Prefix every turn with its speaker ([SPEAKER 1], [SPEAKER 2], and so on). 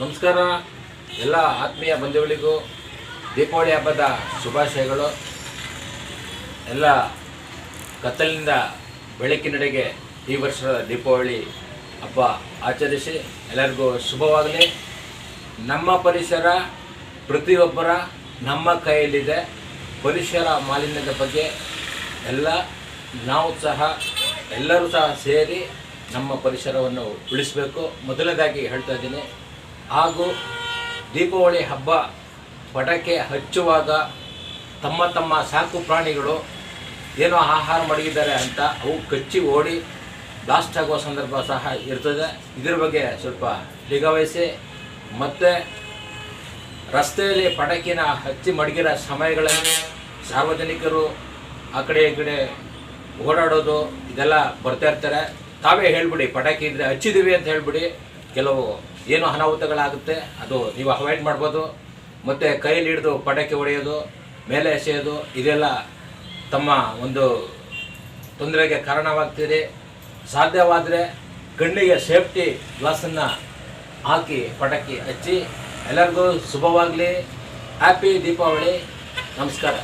[SPEAKER 1] ನಮಸ್ಕಾರ. ಎಲ್ಲ ಆತ್ಮೀಯ ಬಂಧುಗಳಿಗೂ ದೀಪಾವಳಿ ಹಬ್ಬದ ಶುಭಾಶಯಗಳು. ಎಲ್ಲ ಕತ್ತಲಿನಿಂದ ಬೆಳಕಿನಡೆಗೆ ಈ ವರ್ಷದ ದೀಪಾವಳಿ ಹಬ್ಬ ಆಚರಿಸಿ ಎಲ್ಲರಿಗೂ ಶುಭವಾಗಲಿ. ನಮ್ಮ ಪರಿಸರ ಪ್ರತಿಯೊಬ್ಬರ ನಮ್ಮ ಕೈಯಲ್ಲಿದೆ. ಪರಿಸರ ಮಾಲಿನ್ಯದ ಬಗ್ಗೆ ಎಲ್ಲ ನಾವು ಸಹ, ಎಲ್ಲರೂ ಸಹ ಸೇರಿ ನಮ್ಮ ಪರಿಸರವನ್ನು ಉಳಿಸಬೇಕು. ಮೊದಲನೇದಾಗಿ ಹೇಳ್ತಾ ಇದ್ದೀನಿ ಹಾಗೂ ದೀಪಾವಳಿ ಹಬ್ಬ ಪಟಾಕಿ ಹಚ್ಚುವಾಗ ತಮ್ಮ ತಮ್ಮ ಸಾಕು ಪ್ರಾಣಿಗಳು ಏನೋ ಆಹಾರ ಮಡಗಿದ್ದಾರೆ ಅಂತ ಅವು ಕಚ್ಚಿ ಓಡಿ ಬ್ಲಾಸ್ಟ್ ಆಗುವ ಸಂದರ್ಭ ಸಹ ಇರ್ತದೆ. ಇದರ ಬಗ್ಗೆ ಸ್ವಲ್ಪ ನಿಗಾವಹಿಸಿ. ಮತ್ತು ರಸ್ತೆಯಲ್ಲಿ ಪಟಾಕಿನ ಹಚ್ಚಿ ಮಡಗಿರೋ ಸಮಯಗಳಲ್ಲಿ ಸಾರ್ವಜನಿಕರು ಆ ಕಡೆ ಈ ಕಡೆ ಓಡಾಡೋದು ಇದೆಲ್ಲ ಬರ್ತಾ ಇರ್ತಾರೆ. ತಾವೇ ಹೇಳ್ಬಿಡಿ, ಪಟಾಕಿ ಇದ್ದರೆ ಹಚ್ಚಿದ್ದೀವಿ ಅಂತ ಹೇಳ್ಬಿಡಿ. ಕೆಲವು ಏನು ಅನಾಹುತಗಳಾಗುತ್ತೆ, ಅದು ನೀವು ಅವಾಯ್ಡ್ ಮಾಡ್ಬೋದು. ಮತ್ತು ಕೈಯಲ್ಲಿ ಹಿಡಿದು ಪಟಾಕಿ ಹೊಡೆಯೋದು, ಮೇಲೆ ಎಸೆಯೋದು, ಇದೆಲ್ಲ ತಮ್ಮ ಒಂದು ತೊಂದರೆಗೆ ಕಾರಣವಾಗ್ತೀರಿ. ಸಾಧ್ಯವಾದರೆ ಕಣ್ಣಿಗೆ ಸೇಫ್ಟಿ ಗ್ಲಾಸನ್ನು ಹಾಕಿ ಪಟಾಕಿ ಹಚ್ಚಿ. ಎಲ್ಲರಿಗೂ ಶುಭವಾಗಲಿ. ಹ್ಯಾಪಿ ದೀಪಾವಳಿ. ನಮಸ್ಕಾರ.